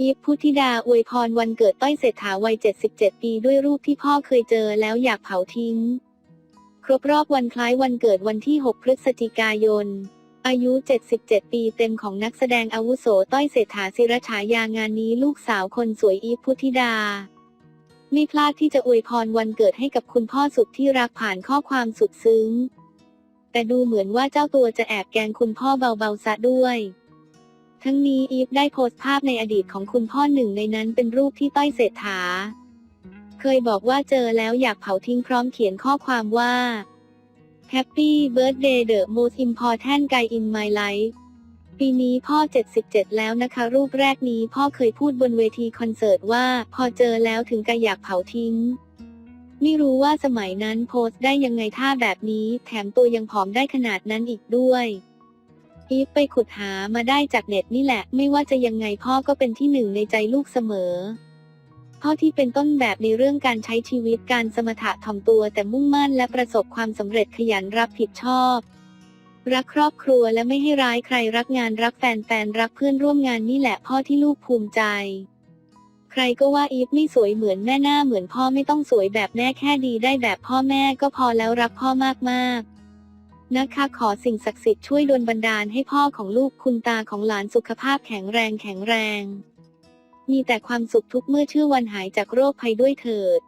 อีฟพุทธิดาอวยพรวันเกิดต้อยเศรษฐาวัย 77 ปีด้วยรูปที่พ่อเคยเจอแล้วอยากเผาทิ้ง ครบรอบวันคล้ายวันเกิดวันที่ 6 พฤศจิกายน อายุ 77 ปีเต็มของนักแสดงอาวุโสต้อยเศรษฐาศิรฉายางานนี้ลูกสาวคนสวยอีฟพุทธิดา ไม่พลาดที่จะอวยพรวันเกิดให้กับคุณพ่อสุดที่รักผ่านข้อความสุดซึ้ง แต่ดูเหมือนว่าเจ้าตัวจะแอบแกงคุณพ่อเบาๆซะด้วย ทั้งนี้อีฟได้โพสต์ภาพในอดีตของคุณพ่อหนึ่งในนั้นเป็นรูปที่ต้อยเศรษฐา เคยบอกว่าเจอแล้วอยากเผาทิ้งพร้อมเขียนข้อความว่า Happy Birthday the most important guy in my life ปีนี้พ่อ 77 แล้วนะคะ รูปแรกนี้พ่อเคยพูดบนเวทีคอนเสิร์ตว่า พอเจอแล้วถึงกับอยากเผาทิ้ง ไม่รู้ว่าสมัยนั้นโพสต์ได้ยังไงท่าแบบนี้ แถมตัวยังผอมได้ขนาดนั้นอีกด้วย อีฟไปขุดหามาได้จากเน็ตนี่แหละ ไม่ว่าจะยังไงพ่อก็เป็นที่หนึ่งในใจลูกเสมอ พ่อที่เป็นต้นแบบในเรื่องการใช้ชีวิตการสมถะถ่อมตัวแต่มุ่งมั่นและประสบความสำเร็จขยันรับผิดชอบ รักครอบครัวและไม่ให้ร้ายใครรักงานรักแฟนแฟนรักเพื่อนร่วมงานนี่แหละพ่อที่ลูกภูมิใจ ใครก็ว่าอีฟไม่สวยเหมือนแม่หน้าเหมือนพ่อไม่ต้องสวยแบบแม่แค่ดีได้แบบพ่อแม่ก็พอแล้วรักพ่อมากๆ นะคะ ขอสิ่งศักดิ์สิทธิ์ช่วยดลบันดาลให้พ่อของลูกคุณตาของหลานสุขภาพแข็งแรงแข็งแรง มีแต่ความสุขทุกเมื่อชื่อวันหายจากโรคภัยด้วยเถิด